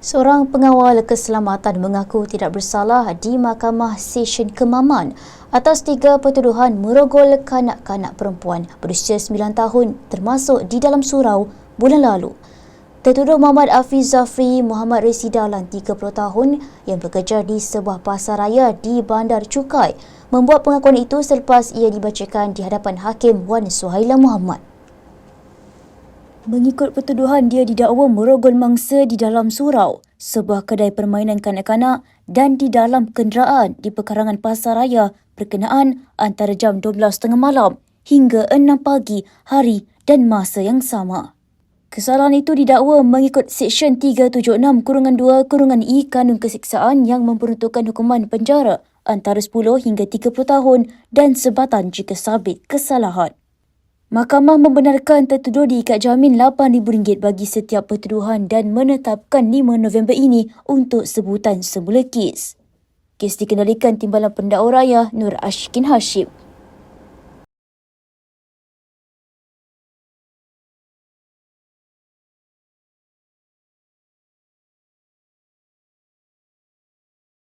Seorang pengawal keselamatan mengaku tidak bersalah di Mahkamah Session Kemaman atas tiga pertuduhan merogol kanak-kanak perempuan berusia 9 tahun termasuk di dalam surau bulan lalu. Tertuduh Muhammad Afiz Zafri Muhammad Resida Dalan 30 tahun yang bekerja di sebuah pasar raya di Bandar Cukai membuat pengakuan itu selepas ia dibacakan di hadapan Hakim Wan Suhaila Muhammad. Mengikut pertuduhan, dia didakwa merogol mangsa di dalam surau, sebuah kedai permainan kanak-kanak dan di dalam kenderaan di pekarangan pasar raya berkenaan antara jam 12.30 malam hingga 6 pagi hari dan masa yang sama. Kesalahan itu didakwa mengikut Seksyen 376 kurungan 2 kurungan E Kanun Keseksaan yang memperuntukkan hukuman penjara antara 10 hingga 30 tahun dan sebatan jika sabit kesalahan. Mahkamah membenarkan tertuduh diikat jamin RM8,000 bagi setiap pertuduhan dan menetapkan 5 November ini untuk sebutan semula kes. Kes dikendalikan Timbalan Pendakwa Raya Nur Ashkin Hashim.